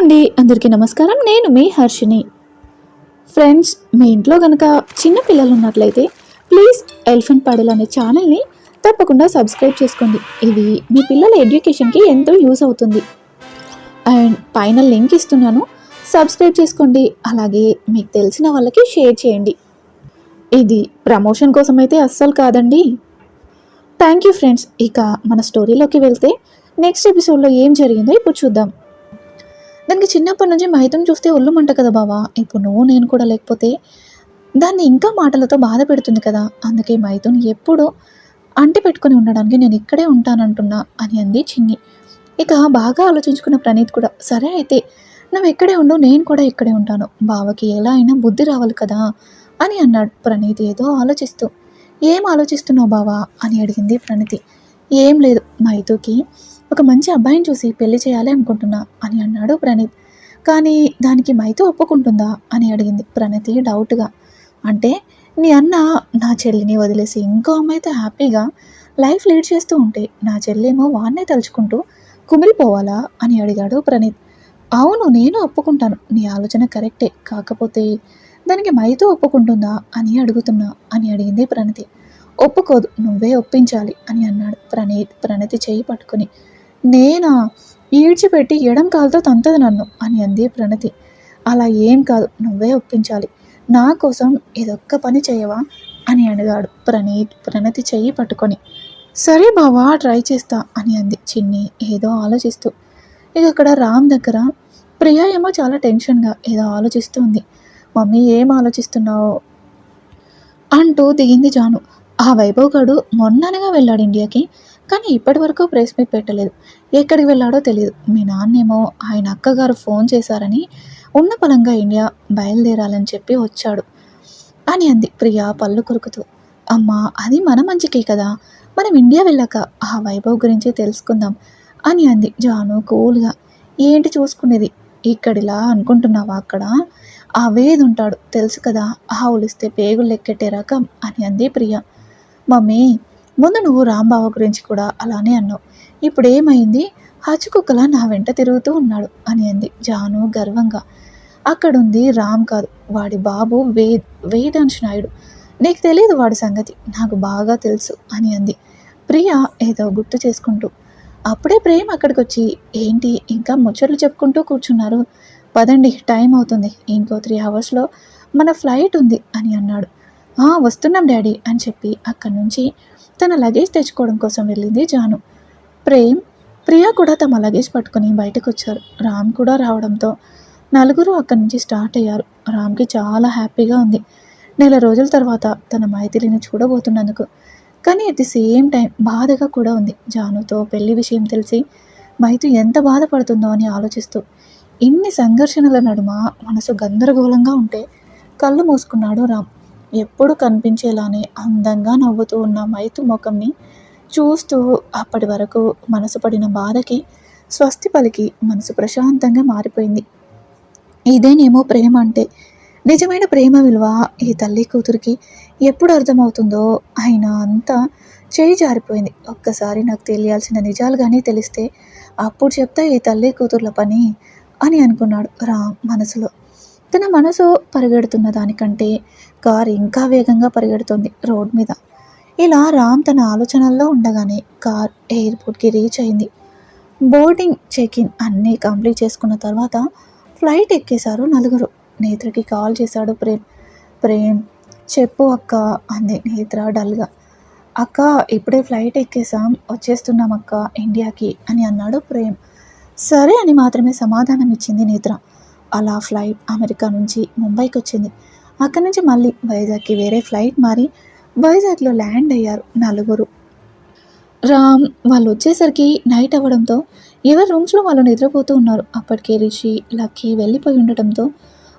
అండి. అందరికీ నమస్కారం. నేను మీ హర్షిని ఫ్రెండ్స్ మీ ఇంట్లో కనుక చిన్న పిల్లలు ఉన్నట్లయితే ప్లీజ్ ఎలిఫెంట్ పాడల్ అనే ఛానల్ని తప్పకుండా సబ్స్క్రైబ్ చేసుకోండి. ఇది మీ పిల్లల ఎడ్యుకేషన్కి ఎంతో యూస్ అవుతుంది. అండ్ పైన లింక్ ఇస్తున్నాను. సబ్స్క్రైబ్ చేసుకోండి. అలాగే మీకు తెలిసిన వాళ్ళకి షేర్ చేయండి. ఇది ప్రమోషన్ కోసం అయితే అస్సలు కాదండి. థ్యాంక్ యూ ఫ్రెండ్స్ ఇక మన స్టోరీలోకి వెళ్తే నెక్స్ట్ ఎపిసోడ్లో ఏం జరిగిందో ఇప్పుడు చూద్దాం. దానికి చిన్నప్పటి నుంచి మైతం చూస్తే ఒళ్ళు మంట కదా బావా. ఇప్పుడు నువ్వు నేను కూడా లేకపోతే దాన్ని ఇంకా మాటలతో బాధ పెడుతుంది కదా. అందుకే మైథున్ ఎప్పుడో అంటి పెట్టుకొని ఉండడానికి నేను ఇక్కడే ఉంటానంటున్నా అని అంది చిన్ని. ఇక బాగా ఆలోచించుకున్న ప్రణీత్ కూడా సరే అయితే నువ్వు ఎక్కడే ఉండు నేను కూడా ఇక్కడే ఉంటాను. బావకి ఎలా అయినా బుద్ధి రావాలి కదా అని అన్నాడు ప్రణీత్ ఏదో ఆలోచిస్తూ. ఏం ఆలోచిస్తున్నావు బావా అని అడిగింది ప్రణీతి. ఏం లేదు మైతుకి ఒక మంచి అబ్బాయిని చూసి పెళ్ళి చేయాలి అనుకుంటున్నా అని అన్నాడు ప్రణీత్. కానీ దానికి మైతో ఒప్పుకుంటుందా అని అడిగింది ప్రణతి డౌట్గా. అంటే నీ అన్న నా చెల్లిని వదిలేసి ఇంకో అమ్మాయితో హ్యాపీగా లైఫ్ లీడ్ చేస్తూ ఉంటే నా చెల్లేమో వాన్నే తలుచుకుంటూ కుమిలిపోవాలా అని అడిగాడు ప్రణీత్. అవును నేను ఒప్పుకుంటాను. నీ ఆలోచన కరెక్టే. కాకపోతే దానికి మైతో ఒప్పుకుంటుందా అని అడుగుతున్నా అని అడిగింది ప్రణతి. ఒప్పుకోదు నువ్వే ఒప్పించాలి అని అన్నాడు ప్రణీత్. ప్రణతి చేయి పట్టుకుని నేనా? ఈడ్చిపెట్టి ఎడం కాలుతో తంతది నన్ను అని అంది ప్రణతి. అలా ఏం కాదు నువ్వే ఒప్పించాలి. నా కోసం ఇదొక్క పని చేయవా? అని అడిగాడు ప్రణీత్ ప్రణతి చెయ్యి పట్టుకొని. సరే బావా ట్రై చేస్తా అని అంది చిన్ని ఏదో ఆలోచిస్తూ. ఇక అక్కడ రామ్ దగ్గర ప్రియా ఏమో చాలా టెన్షన్గా ఏదో ఆలోచిస్తూ ఉంది మమ్మీ ఏం ఆలోచిస్తున్నావు? అంటూ దిగింది జాను. ఆ వైభవ్ గడు మొన్ననగా వెళ్ళాడు ఇండియాకి. కానీ ఇప్పటి వరకు ప్రెస్ మీట్ పెట్టలేదు. ఎక్కడికి వెళ్ళాడో తెలియదు మీ నాన్నేమో ఆయన అక్కగారు ఫోన్ చేశారని ఉన్న పలంగా ఇండియా బయలుదేరాలని చెప్పి వచ్చాడు అని అంది ప్రియా పళ్ళు కొరుకుతూ. అమ్మా అది మన మంచికే కదా. మనం ఇండియా వెళ్ళాక ఆ వైభవ్ గురించి తెలుసుకుందాం అని అంది జాను కూల్గా. ఏంటి చూసుకునేది? ఇక్కడిలా అనుకుంటున్నావా అక్కడ? ఆ వేది ఉంటాడు తెలుసు కదా. ఆవులిస్తే పేగులు ఎక్కెట్టే రకం అని అంది ప్రియ. మమ్మీ ముందు నువ్వు రాంబావ గురించి కూడా అలానే అన్నావు. ఇప్పుడు ఏమైంది హచ్చుకుక్కలా నా వెంట తిరుగుతూ ఉన్నాడు అని అంది జాను గర్వంగా. అక్కడుంది రామ్ కాదు వాడి బాబు వేద్ వేదాంశ్ నాయుడు. నీకు తెలియదు వాడి సంగతి నాకు బాగా తెలుసు అని అంది. ప్రియ ఏదో గుర్తు చేసుకుంటూ. అప్పుడే ప్రేమ్ అక్కడికి వచ్చి ఏంటి ఇంకా ముచ్చట్లు చెప్పుకుంటూ కూర్చున్నారు? పదండి టైం అవుతుంది. ఇంకో త్రీ అవర్స్లో మన ఫ్లైట్ ఉంది అని అన్నాడు. వస్తున్నాం డాడీ అని చెప్పి అక్కడి నుంచి తన లగేజ్ తెచ్చుకోవడం కోసం వెళ్ళింది జాను. ప్రేమ్ ప్రియా కూడా తమ లగేజ్ పట్టుకుని బయటకు వచ్చారు రామ్ కూడా రావడంతో నలుగురు అక్కడి నుంచి స్టార్ట్ అయ్యారు. రామ్కి చాలా హ్యాపీగా ఉంది. నెల రోజుల తర్వాత తన మైథిలిని చూడబోతున్నందుకు. కానీ అట్ ది సేమ్ టైం బాధగా కూడా ఉంది. జానుతో పెళ్ళి విషయం తెలిసి మైతు ఎంత బాధపడుతుందో అని ఆలోచిస్తూ ఇన్ని సంఘర్షణల నడుమ మనసు గందరగోళంగా ఉంటే కళ్ళు మూసుకున్నాడు రామ్. ఎప్పుడు కనిపించేలానే అందంగా నవ్వుతూ ఉన్న మైతు ముఖంని చూస్తూ అప్పటి వరకు మనసు పడిన బాధకి స్వస్తి పలికి మనసు ప్రశాంతంగా మారిపోయింది. ఇదేనేమో ప్రేమ అంటే. నిజమైన ప్రేమ విలువ ఈ తల్లి కూతురికి ఎప్పుడు అర్థమవుతుందో అయినా అంతా చేయి జారిపోయింది. ఒక్కసారి నాకు తెలియాల్సిన నిజాలు కానీ తెలిస్తే అప్పుడు చెప్తా ఈ తల్లి కూతుర్ల పని అని అనుకున్నాడు రామ్ మనసులో. తన మనసు పరిగెడుతున్న దానికంటే కారు ఇంకా వేగంగా పరిగెడుతుంది రోడ్ మీద. ఇలా రామ్ తన ఆలోచనల్లో ఉండగానే కార్ ఎయిర్పోర్ట్కి రీచ్ అయింది. బోర్డింగ్ చెక్ ఇన్ అన్నీ కంప్లీట్ చేసుకున్న తర్వాత ఫ్లైట్ ఎక్కేశారు నలుగురు. నేత్రకి కాల్ చేశాడు ప్రేమ్. ప్రేమ్ చెప్పు అక్క అంది నేత్ర డల్గా. అక్క ఇప్పుడే ఫ్లైట్ ఎక్కేసాం వచ్చేస్తున్నాం అక్క ఇండియాకి అని అన్నాడు ప్రేమ్. సరే అని మాత్రమే సమాధానం ఇచ్చింది నేత్ర. అలా ఫ్లైట్ అమెరికా నుంచి ముంబైకి వచ్చింది అక్కడి నుంచి మళ్ళీ వైజాగ్కి వేరే ఫ్లైట్ మారి వైజాగ్లో ల్యాండ్ అయ్యారు నలుగురు. రామ్ వాళ్ళు వచ్చేసరికి నైట్ అవ్వడంతో ఎవరి రూమ్స్లో వాళ్ళు నిద్రపోతూ ఉన్నారు. అప్పటికే రిషి లక్కీ వెళ్ళిపోయి ఉండటంతో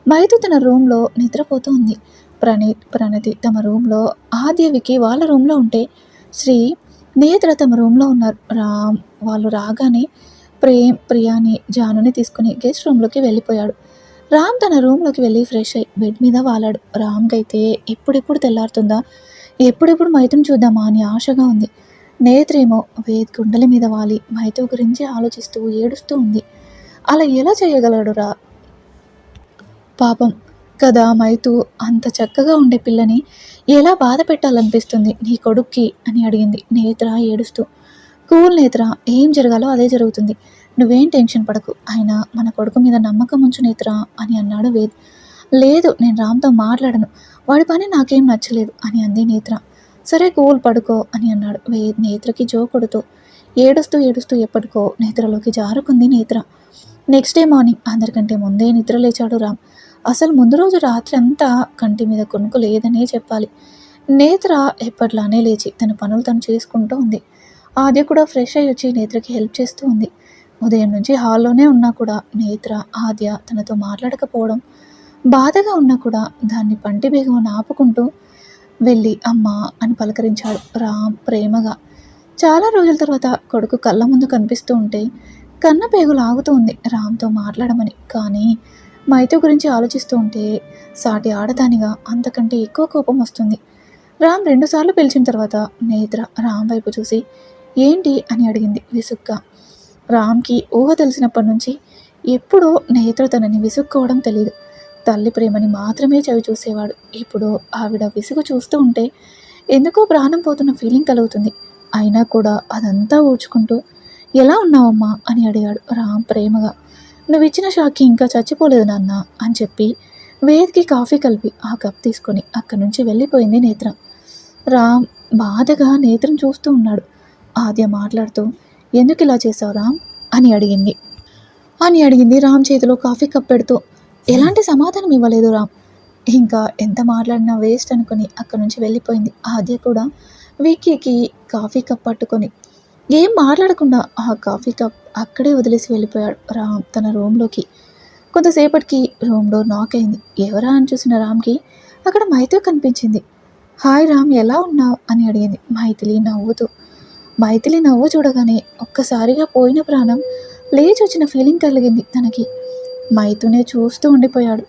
మైతు తన రూమ్లో నిద్రపోతూ ఉంది. ప్రణీత్ ప్రణతి తమ రూమ్లో ఆదేవికి వాళ్ళ రూమ్లో ఉంటే శ్రీ నేత్ర తమ రూమ్లో ఉన్నారు. రామ్ వాళ్ళు రాగానే ప్రేమ్ ప్రియాని జానుని తీసుకుని గెస్ట్ రూమ్లోకి వెళ్ళిపోయాడు. రామ్ తన రూమ్లోకి వెళ్ళి ఫ్రెష్ అయ్యి బెడ్ మీద వాలాడు. రామ్కి అయితే ఎప్పుడెప్పుడు తెల్లారుతుందా? ఎప్పుడెప్పుడు మైతుని చూద్దామా అని ఆశగా ఉంది. నేత్రేమో వేద్ గుండెల మీద వాలి మైతో గురించి ఆలోచిస్తూ ఏడుస్తూ ఉంది. అలా ఎలా చేయగలడురా పాపం కదా మైతు అంత చక్కగా ఉండే పిల్లని ఎలా బాధ పెట్టాలనిపిస్తుంది నీ కొడుక్కి? అని అడిగింది. నేత్ర ఏడుస్తూ. కూల్ నేత్ర ఏం జరగాలో అదే జరుగుతుంది. నువ్వేం టెన్షన్ పడకు. ఆయన మన కొడుకు మీద నమ్మకం ఉంచు నేత్ర అని అన్నాడు వేద్. లేదు నేను రామ్తో మాట్లాడను. వాడి పని నాకేం నచ్చలేదు అని అంది నేత్ర. సరే కూల్ పడుకో అని అన్నాడు వేద్ నేత్రకి జో కొడుతూ. ఏడుస్తూ ఏడుస్తూ ఎప్పటికో నేత్రలోకి జారుకుంది నేత్ర. నెక్స్ట్ డే మార్నింగ్ అందరికంటే ముందే నిద్ర లేచాడు రామ్. అసలు ముందు రోజు రాత్రి అంతా కంటి మీద కొనుక్కు లేదనే చెప్పాలి. నేత్ర ఎప్పట్లానే లేచి తన పనులు తను చేసుకుంటూ ఉంది. ఆద్య కూడా ఫ్రెష్ అయ్యి వచ్చి నేత్రకి హెల్ప్ చేస్తూ ఉంది. ఉదయం నుంచి హాల్లోనే ఉన్నా కూడా నేత్ర ఆద్య తనతో మాట్లాడకపోవడం బాధగా ఉన్నా కూడా దాన్ని పంటి బేగం ఆపుకుంటూ వెళ్ళి అమ్మా అని పలకరించాడు రామ్ ప్రేమగా. చాలా రోజుల తర్వాత కొడుకు కళ్ళ ముందు కనిపిస్తూ ఉంటే కన్న పేగులు ఆగుతూ ఉంది రామ్తో మాట్లాడమని. కానీ మైతో గురించి ఆలోచిస్తూ ఉంటే సాటి ఆడదానిగా అంతకంటే ఎక్కువ కోపం వస్తుంది. రామ్ రెండుసార్లు పిలిచిన తర్వాత నేత్ర రామ్ వైపు చూసి ఏంటి అని అడిగింది విసుగ్గా. రామ్కి ఊహ తెలిసినప్పటి నుంచి ఎప్పుడూ నేత్ర తనని విసుక్కోవడం తెలియదు తల్లి ప్రేమని మాత్రమే చవి చూసేవాడు. ఇప్పుడు ఆవిడ విసుగు చూస్తూ ఉంటే ఎందుకో ప్రాణం పోతున్న ఫీలింగ్ కలుగుతుంది. అయినా కూడా అదంతా ఊడ్చుకుంటూ ఎలా ఉన్నావమ్మా? అని అడిగాడు రామ్ ప్రేమగా. నువ్వు ఇచ్చిన షాక్కి ఇంకా చచ్చిపోలేదు నాన్న అని చెప్పి వేద్కి కాఫీ కలిపి ఆ కప్ తీసుకొని అక్కడి నుంచి వెళ్ళిపోయింది నేత్ర. రామ్ బాధగా నేత్రం చూస్తూ ఉన్నాడు. ఆద్య మాట్లాడుతూ ఎందుకు ఇలా చేసావు రామ్? అని అడిగింది. అని అడిగింది రామ్ చేతిలో కాఫీ కప్ పెడుతూ ఎలాంటి సమాధానం ఇవ్వలేదు రామ్. ఇంకా ఎంత మాట్లాడినా వేస్ట్ అనుకుని అక్కడి నుంచి వెళ్ళిపోయింది. ఆద్య కూడా విక్కీకి కాఫీ కప్ పట్టుకొని ఏం మాట్లాడకుండా ఆ కాఫీ కప్ అక్కడే వదిలేసి వెళ్ళిపోయాడు రామ్ తన రూమ్లోకి. కొంతసేపటికి రూమ్ డోర్ నాక్ అయింది. ఎవరా అని చూసిన రామ్కి అక్కడ మైతో కనిపించింది. హాయ్ రామ్ ఎలా ఉన్నావు? అని అడిగింది. మైథిలి నవ్వుతూ మైథిలి నవ్వు చూడగానే ఒక్కసారిగా పోయిన ప్రాణం లేచి వచ్చిన ఫీలింగ్ కలిగింది తనకి. మైతునే చూస్తూ ఉండిపోయాడు.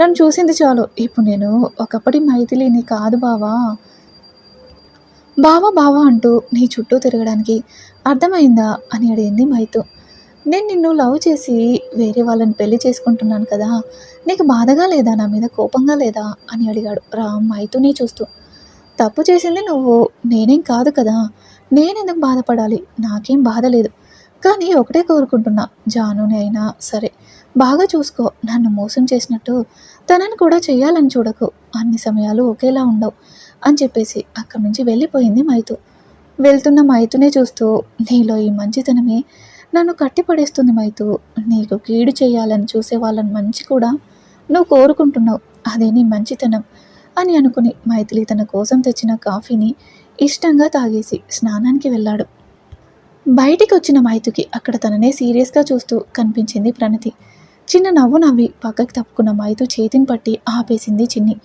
నన్ను చూసింది చాలు. ఇప్పుడు నేను ఒకప్పటి మైథిలిని కాదు బావా. బావా బావా అంటూ నీ చుట్టూ తిరగడానికి అర్థమైందా అని అడిగింది మైతు నేను నిన్ను లవ్ చేసి వేరే వాళ్ళని పెళ్ళి చేసుకుంటున్నాను కదా. నీకు బాధగా లేదా? నా మీద కోపంగా లేదా? అని అడిగాడు రామ్ మైతుని చూస్తూ. తప్పు చేసింది నువ్వు నేనేం కాదు కదా. నేనెందుకు బాధపడాలి? నాకేం బాధ లేదు. కానీ ఒకటే కోరుకుంటున్నా జానుని అయినా సరే. బాగా చూసుకో నన్ను మోసం చేసినట్టు తనని కూడా చేయాలని చూడకు. అన్ని సమయాలు ఒకేలా ఉండవు అని చెప్పేసి అక్కడి నుంచి వెళ్ళిపోయింది మైతు. వెళ్తున్న మైతునే చూస్తూ నీలో ఈ మంచితనమే నన్ను కట్టిపడేస్తుంది మైతు. నీకు కీడు చేయాలని చూసే వాళ్ళని మంచి కూడా నువ్వు కోరుకుంటున్నావు. అదే నీ మంచితనం. అని అనుకుని మైథిలి తన కోసం తెచ్చిన కాఫీని ఇష్టంగా తాగేసి స్నానానికి వెళ్ళాడు. బయటికి వచ్చిన మైతుకి అక్కడ తననే సీరియస్గా చూస్తూ కనిపించింది ప్రణతి. చిన్న నవ్వు నవ్వి పక్కకి తప్పుకున్న మైతు చేతిని పట్టి ఆపేసింది చిన్ని.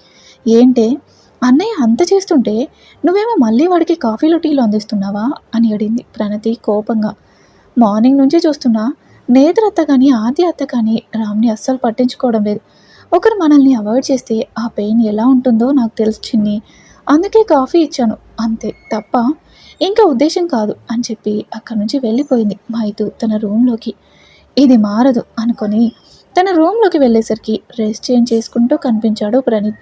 ఏంటే? అన్నయ్య అంత చేస్తుంటే నువ్వేమో మళ్ళీ వాడికి కాఫీలు టీలు అందిస్తున్నావా? అని అడిగింది ప్రణతి కోపంగా. మార్నింగ్ నుంచే చూస్తున్నా నేత్ర అత్త కానీ ఆది అత్త కానీ రామ్ని అస్సలు పట్టించుకోవడం లేదు. ఒకరు మనల్ని అవాయిడ్ చేస్తే ఆ పెయిన్ ఎలా ఉంటుందో నాకు తెలుసు చిన్ని. అందుకే కాఫీ ఇచ్చాను. అంతే తప్ప ఇంకా ఉద్దేశం కాదు అని చెప్పి అక్కడి నుంచి వెళ్ళిపోయింది మైతు తన రూమ్లోకి. ఇది మారదు అనుకొని తన రూమ్లోకి వెళ్ళేసరికి డ్రెస్ చేంజ్ చేసుకుంటూ కనిపించాడు ప్రణీత్.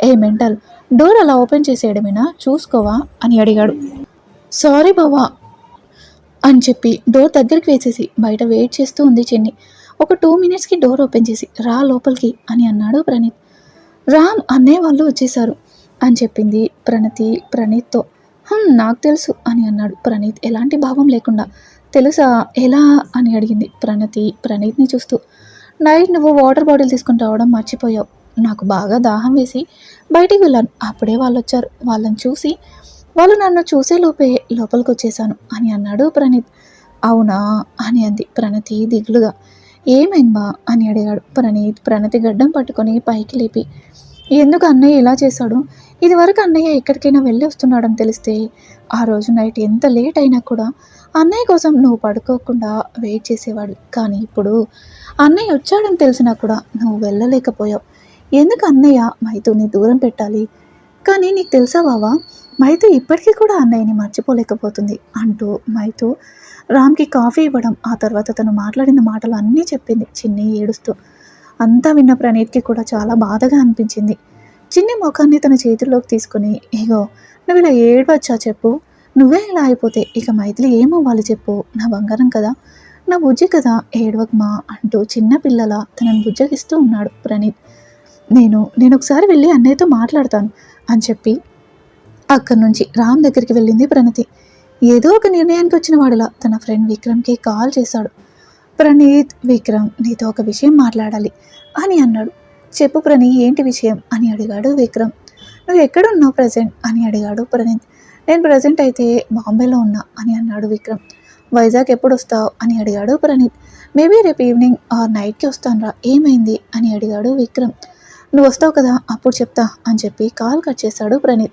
ఏ మెంటల్ డోర్ అలా ఓపెన్ చేసేయడమేనా? చూసుకోవా? అని అడిగాడు. సారీ బావా అని చెప్పి డోర్ దగ్గరికి వేసేసి బయట వెయిట్ చేస్తూ ఉంది చెన్ని. ఒక టూ మినిట్స్కి డోర్ ఓపెన్ చేసి రా లోపలికి అని అన్నాడు ప్రణీత్. రామ్ అన్నయ్య వాళ్ళు వచ్చేసారు అని చెప్పింది ప్రణతి ప్రణీత్తో. "హమ్, నాకు తెలుసు అని అన్నాడు ప్రణీత్. ఎలాంటి భావం లేకుండా. తెలుసా ఎలా? అని అడిగింది ప్రణతి ప్రణీత్ని చూస్తూ. నైట్ నువ్వు వాటర్ బాటిల్ తీసుకుని రావడం మర్చిపోయావు. నాకు బాగా దాహం వేసి బయటికి వెళ్ళాను. అప్పుడే వాళ్ళు వచ్చారు వాళ్ళని చూసి వాళ్ళు నన్ను చూసే లోపే లోపలికి వచ్చేసాను అని అన్నాడు ప్రణీత్. అవునా? అని అంది ప్రణతి దిగులుగా. ఏమైందా అని అడిగాడు. ప్రణీత్ ప్రణతి గడ్డం పట్టుకొని పైకి లేపి ఎందుకు అన్నయ్య ఇలా చేశాడు? ఇదివరకు అన్నయ్య ఎక్కడికైనా వెళ్ళి వస్తున్నాడని తెలిస్తే ఆ రోజు నైట్ ఎంత లేట్ అయినా కూడా అన్నయ్య కోసం నువ్వు పడుకోకుండా వెయిట్ చేసేవాడు. కానీ ఇప్పుడు అన్నయ్య వచ్చాడని తెలిసినా కూడా నువ్వు వెళ్ళలేకపోయావు. ఎందుకు అన్నయ్య మైతుని దూరం పెట్టాలి? కానీ నీకు తెలుసా బావా? మైతు ఇప్పటికీ కూడా అన్నయ్యని మర్చిపోలేకపోతుంది అంటూ మైతు రామ్కి కాఫీ ఇవ్వడం ఆ తర్వాత తను మాట్లాడిన మాటలు అన్నీ చెప్పింది చిన్ని ఏడుస్తూ. అంతా విన్న ప్రణీత్కి కూడా చాలా బాధగా అనిపించింది. చిన్ని ముఖాన్ని తన చేతుల్లోకి తీసుకుని ఇగో నువ్వు ఇలా ఏడవచ్చా చెప్పు? నువ్వే ఇలా అయిపోతే ఇక మైథిలి ఏమవ్వాలి చెప్పు? నా బంగారం కదా నా బుజ్జి కదా ఏడవకమా? అంటూ చిన్న పిల్లల తనను బుజ్జగిస్తూ ఉన్నాడు ప్రణీత్. నేను నేను ఒకసారి వెళ్ళి అన్నయ్యతో మాట్లాడతాను. అని చెప్పి అక్కడి నుంచి రామ్ దగ్గరికి వెళ్ళింది ప్రణతి. ఏదో ఒక నిర్ణయానికి వచ్చిన వాడిలా తన ఫ్రెండ్ విక్రమ్కి కాల్ చేశాడు. ప్రణీత్ విక్రమ్ నీతో ఒక విషయం మాట్లాడాలి అని అన్నాడు. చెప్పు ప్రణీ ఏంటి విషయం? అని అడిగాడు విక్రమ్. నువ్వు ఎక్కడున్నావు ప్రజెంట్? అని అడిగాడు ప్రణీత్. నేను ప్రజెంట్ అయితే బాంబేలో ఉన్నా అని అన్నాడు విక్రమ్. వైజాగ్ ఎప్పుడు వస్తావు అని అడిగాడు ప్రణీత్. మేబీ రేపు ఈవినింగ్ ఆర్ నైట్కి వస్తానురా. ఏమైంది? అని అడిగాడు విక్రమ్. నువ్వు వస్తావు కదా అప్పుడు చెప్తా అని చెప్పి కాల్ కట్ చేశాడు ప్రణీత్.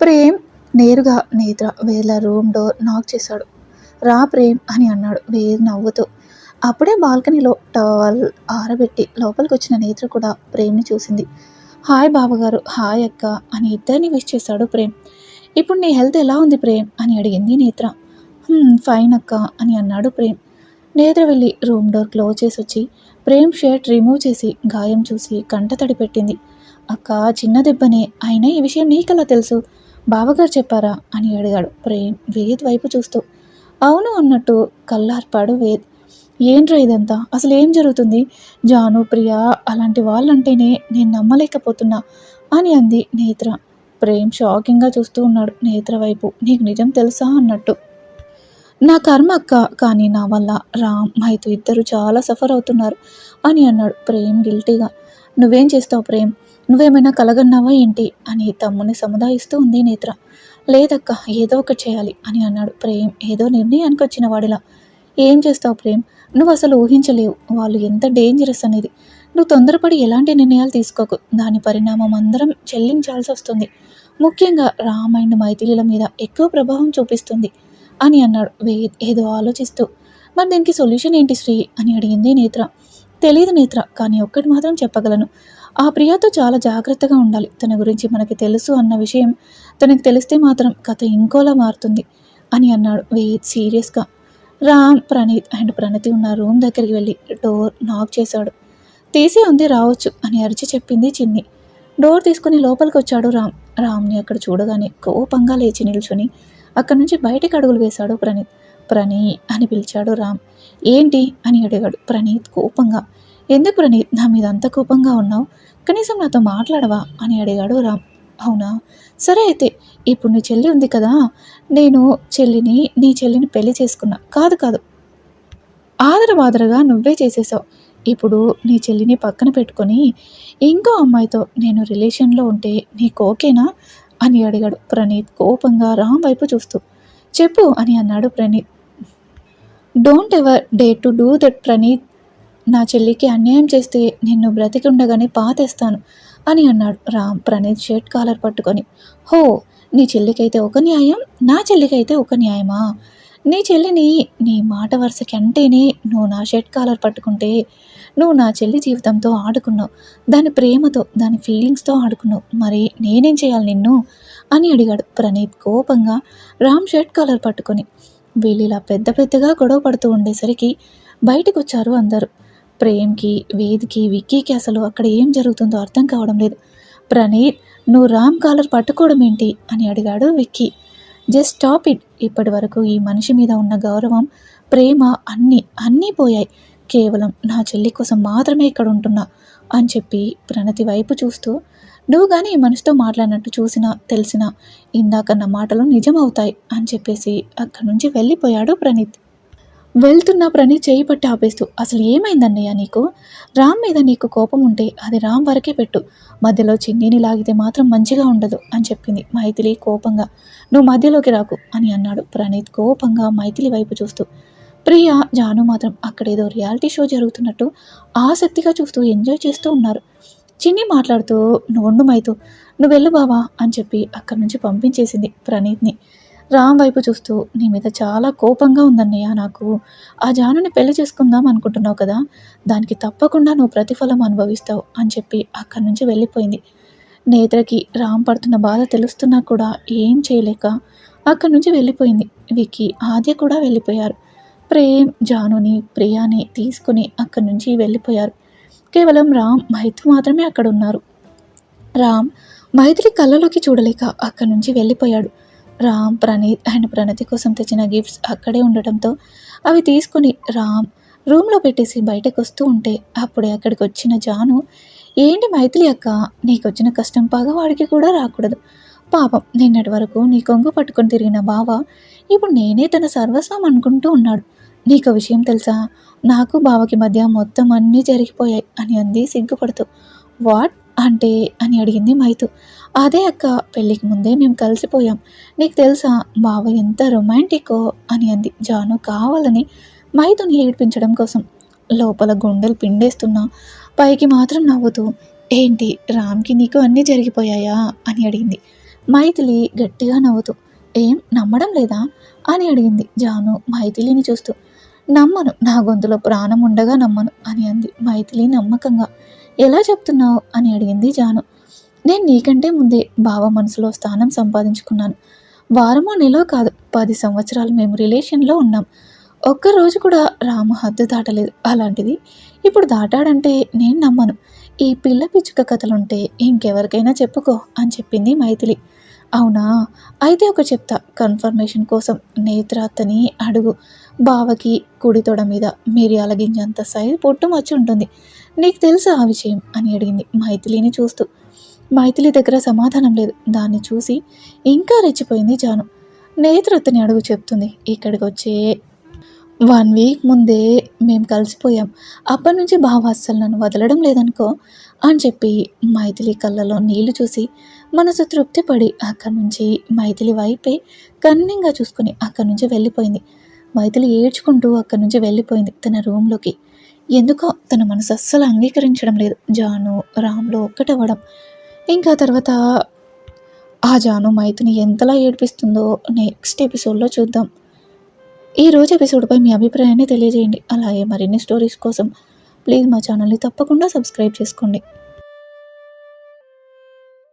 ప్రేమ్ నేరుగా నేత్ర వేల రూమ్ డోర్ నాక్ చేశాడు రా ప్రేమ్ అని అన్నాడు వేరు నవ్వుతూ. అప్పుడే బాల్కనీలో టవల్ ఆరబెట్టి లోపలికి వచ్చిన నేత్ర కూడా ప్రేమ్ని చూసింది. హాయ్ బావగారు హాయ్ అక్క అని ఇద్దరిని విష్ చేశాడు ప్రేమ్. ఇప్పుడు నీ హెల్త్ ఎలా ఉంది ప్రేమ్? అని అడిగింది నేత్ర. ఫైన్ అక్క అని అన్నాడు ప్రేమ్. నేత్ర వెళ్ళి రూమ్ డోర్ క్లోజ్ చేసి వచ్చి ప్రేమ్ షర్ట్ రిమూవ్ చేసి గాయం చూసి కంట తడి పెట్టింది అక్క చిన్న దెబ్బనే అయినా ఈ విషయం నీకెలా తెలుసు? బావగారు చెప్పారా? అని అడిగాడు ప్రేమ్ వేద్ వైపు చూస్తూ. అవును అన్నట్టు కల్లార్పాడు వేద్. ఏంట్రా ఇదంతా? అసలు ఏం జరుగుతుంది? జాను ప్రియ అలాంటి వాళ్ళంటేనే నేను నమ్మలేకపోతున్నా అని అంది నేత్ర. ప్రేమ్ షాకింగ్గా చూస్తూ ఉన్నాడు నేత్ర వైపు. నీకు నిజం తెలుసా అన్నట్టు. నా కర్మ అక్క కానీ నా వల్ల రామ్ మైతు ఇద్దరు చాలా సఫర్ అవుతున్నారు అని అన్నాడు ప్రేమ్ గిల్టీగా. నువ్వేం చేస్తావు ప్రేమ్? నువ్వేమైనా కలగన్నావా ఏంటి? అని తమ్ముని సముదాయిస్తూ ఉంది నేత్ర. లేదక్క ఏదో ఒకటి చేయాలి అని అన్నాడు ప్రేమ్. ఏదో నిర్ణయానికి వచ్చిన వాడిలా. ఏం చేస్తావు ప్రేమ్? నువ్వు అసలు ఊహించలేవు. వాళ్ళు ఎంత డేంజరస్ అనేది. నువ్వు తొందరపడి ఎలాంటి నిర్ణయాలు తీసుకోకు. దాని పరిణామం అందరం చెల్లించాల్సి వస్తుంది. ముఖ్యంగా రామ్ అండ్ మైథిలీల మీద ఎక్కువ ప్రభావం చూపిస్తుంది. అని అన్నాడు. వేద్ ఏదో ఆలోచిస్తూ. మరి దీనికి సొల్యూషన్ ఏంటి శ్రీ? అని అడిగింది నేత్ర. తెలియదు నేత్ర కానీ ఒక్కటి మాత్రం చెప్పగలను. ఆ ప్రియాతో చాలా జాగ్రత్తగా ఉండాలి. తన గురించి మనకి తెలుసు అన్న విషయం తనకి తెలిస్తే మాత్రం కథ ఇంకోలా మారుతుంది అని అన్నాడు. వేద్ సీరియస్గా. రామ్ ప్రణీత్ అండ్ ప్రణతి ఉన్న రూమ్ దగ్గరికి వెళ్ళి డోర్ నాక్ చేశాడు. తీసే ఉంది రావచ్చు అని అరిచి చెప్పింది చిన్ని. డోర్ తీసుకుని లోపలికి వచ్చాడు రామ్. రామ్ని అక్కడ చూడగానే కోపంగా లేచి నిల్చుని అక్కడి నుంచి బయటికి అడుగులు వేశాడు ప్రణీత్. ప్రణీ అని పిలిచాడు రామ్. ఏంటి? అని అడిగాడు ప్రణీత్ కోపంగా. ఎందుకు ప్రణీత్? నా మీద అంత కోపంగా ఉన్నావు? కనీసం నాతో మాట్లాడవా? అని అడిగాడు రామ్. అవునా? సరే అయితే ఇప్పుడు నీ చెల్లి ఉంది కదా? నేను చెల్లిని నీ చెల్లిని పెళ్ళి చేసుకున్నా. కాదు కాదు. ఆదరబాదరగా నువ్వే చేసేసావు. ఇప్పుడు నీ చెల్లిని పక్కన పెట్టుకొని ఇంకో అమ్మాయితో నేను రిలేషన్లో ఉంటే నీకు ఓకేనా? అని అడిగాడు. ప్రణీత్ కోపంగా రామ్ వైపు చూస్తూ. చెప్పు అని అన్నాడు Praneeth. Don't ever dare to do that Praneeth. నా చెల్లికి అన్యాయం చేస్తే నిన్ను బ్రతికి ఉండగానే పాతేస్తాను అని అన్నాడు రామ్. ప్రణీత్ షర్ట్ కాలర్ పట్టుకొని. హో నీ చెల్లికైతే ఒక న్యాయం నా చెల్లికైతే ఒక న్యాయమా? నీ చెల్లిని నీ మాట వరుసకి అంటేనే నువ్వు నా షర్ట్ కాలర్ పట్టుకుంటే నువ్వు నా చెల్లి జీవితంతో ఆడుకున్నావు. దాని ప్రేమతో దాని ఫీలింగ్స్తో ఆడుకున్నావు. మరి నేనేం చేయాలి నిన్ను? అని అడిగాడు ప్రణీత్ కోపంగా రామ్ షర్ట్ కాలర్ పట్టుకొని. వీళ్ళు ఇలా పెద్ద పెద్దగా గొడవ పడుతూ ఉండేసరికి బయటకు వచ్చారు అందరూ. ప్రేమ్కి వేదికి విక్కీకి అసలు అక్కడ ఏం జరుగుతుందో అర్థం కావడం లేదు. ప్రణీత్ నువ్వు రామ్ కాలర్ పట్టుకోవడం ఏంటి అని అడిగాడు విక్కీ. Just stop it. ఇప్పటి వరకు ఈ మనిషి మీద ఉన్న గౌరవం ప్రేమ అన్నీ అన్నీ పోయాయి. కేవలం నా చెల్లి కోసం మాత్రమే ఇక్కడ ఉంటున్నా అని చెప్పి ప్రణతి వైపు చూస్తూ నువ్వు కానీ ఈ మనిషితో మాట్లాడినట్టు చూసినా తెలిసినా ఇందాకన్న మాటలు నిజమవుతాయి అని చెప్పేసి అక్కడి నుంచి వెళ్ళిపోయాడు ప్రణీత్. వెళ్తున్న ప్రణీత్ చేయి పట్టి ఆపేస్తూ అసలు ఏమైందన్నయ్య నీకు? రామ్ మీద నీకు కోపం ఉంటే అది రామ్ వరకే పెట్టు. మధ్యలో చిన్నీని లాగితే మాత్రం మంచిగా ఉండదు అని చెప్పింది మైథిలి కోపంగా. నువ్వు మధ్యలోకి రాకు అని అన్నాడు ప్రణీత్ కోపంగా మైథిలి వైపు చూస్తూ. ప్రియ జాను మాత్రం అక్కడేదో రియాలిటీ షో జరుగుతున్నట్టు ఆసక్తిగా చూస్తూ ఎంజాయ్ చేస్తూ ఉన్నారు. చిన్ని మాట్లాడుతూ నువ్వు మైతూ నువ్వు వెళ్ళు బావా అని చెప్పి అక్కడి నుంచి పంపించేసింది ప్రణీత్ని. రామ్ వైపు చూస్తూ నీ మీద చాలా కోపంగా ఉందన్నయ్య నాకు. ఆ జానుని పెళ్ళి చేసుకుందాం అనుకుంటున్నావు కదా? దానికి తప్పకుండా నువ్వు ప్రతిఫలం అనుభవిస్తావు అని చెప్పి అక్కడి నుంచి వెళ్ళిపోయింది. నేత్రకి రామ్ పడుతున్న బాధ తెలుస్తున్నా కూడా ఏం చేయలేక అక్కడి నుంచి వెళ్ళిపోయింది. వికి ఆద్య కూడా వెళ్ళిపోయారు. ప్రేమ్ జానుని ప్రియాని తీసుకుని అక్కడి నుంచి వెళ్ళిపోయారు. కేవలం రామ్ మైత్రి మాత్రమే అక్కడ ఉన్నారు రామ్ మైత్రి కళ్ళలోకి చూడలేక అక్కడి నుంచి వెళ్ళిపోయాడు. రామ్ ప్రణీత్ అండ్ ప్రణతి కోసం తెచ్చిన గిఫ్ట్స్ అక్కడే ఉండటంతో అవి తీసుకుని రామ్ రూమ్లో పెట్టేసి బయటకు వస్తూ ఉంటే అప్పుడే అక్కడికి వచ్చిన జాను ఏంటి మైథిలి అక్క నీకు వచ్చిన కష్టం పగవాడికి కూడా రాకూడదు. పాపం నిన్నటి వరకు నీ కొంగు పట్టుకొని తిరిగిన బావ ఇప్పుడు నేనే తన సర్వస్వం అనుకుంటూ ఉన్నాడు. నీకు విషయం తెలుసా? నాకు బావకి మధ్య మొత్తం అన్నీ జరిగిపోయాయి అని అంది సిగ్గుపడుతూ. వాట్? అంటే అని అడిగింది మైతు. అదే అక్క పెళ్ళికి ముందే మేము కలిసిపోయాం. నీకు తెలుసా బావ ఎంత రొమాంటికో అని అంది. జాను కావాలని మైతుని ఏడ్పించడం కోసం. లోపల గుండెలు పిండేస్తున్నా. పైకి మాత్రం నవ్వుతూ ఏంటి రామ్కి నీకు అన్నీ జరిగిపోయాయా? అని అడిగింది. మైథిలి గట్టిగా నవ్వుతూ ఏం నమ్మడం లేదా? అని అడిగింది జాను మైథిలిని చూస్తూ. నమ్మను నా గొంతులో ప్రాణం ఉండగా నమ్మను అని అంది మైథిలి నమ్మకంగా. ఎలా చెప్తున్నావు? అని అడిగింది జాను. నేను నీకంటే ముందే బావ మనసులో స్థానం సంపాదించుకున్నాను. వారమో నెలో కాదు పది సంవత్సరాలు మేము రిలేషన్లో ఉన్నాం. ఒక్కరోజు కూడా రాము హద్దు దాటలేదు. అలాంటిది ఇప్పుడు దాటాడంటే నేను నమ్మను. ఈ పిల్ల పిచ్చుక కథలుంటే ఇంకెవరికైనా చెప్పుకో అని చెప్పింది మైథిలి. అవునా? అయితే ఒక చెప్తా. కన్ఫర్మేషన్ కోసం నేత్రాత్తని అడుగు. బావకి కుడి తొడ మీద మిరియాల గింజంత సైజు పొట్టు వచ్చి ఉంటుంది. నీకు తెలుసా ఆ విషయం? అని అడిగింది మైథిలిని చూస్తూ. మైథిలి దగ్గర సమాధానం లేదు. దాన్ని చూసి ఇంకా రెచ్చిపోయింది జాను. నేత్రత్తని అడుగు చెప్తుంది ఇక్కడికి వచ్చే వన్ వీక్ ముందే మేము కలిసిపోయాం. అప్పటి నుంచి బావ అస్సలు నన్ను వదలడం లేదనుకో అని చెప్పి మైథిలి కళ్ళలో నీళ్ళు చూసి మనసు తృప్తి పడి అక్కడి నుంచి మైథిలి వైపే కన్నింగా చూసుకుని అక్కడి నుంచి వెళ్ళిపోయింది. మైథిలి ఏడ్చుకుంటూ అక్కడి నుంచి వెళ్ళిపోయింది తన రూమ్లోకి. ఎందుకో తన మనసు అస్సలు అంగీకరించడం లేదు. జాను రామ్లో ఒక్కటవ్వడం. ఇంకా తర్వాత ఆ జాను మైతుని ఎంతలా ఏడిపిస్తుందో నెక్స్ట్ ఎపిసోడ్లో చూద్దాం. ఈ రోజు ఎపిసోడ్పై మీ అభిప్రాయాన్ని తెలియజేయండి. అలాగే మరిన్ని స్టోరీస్ కోసం ప్లీజ్ మా ఛానల్ని తప్పకుండా సబ్స్క్రైబ్ చేసుకోండి.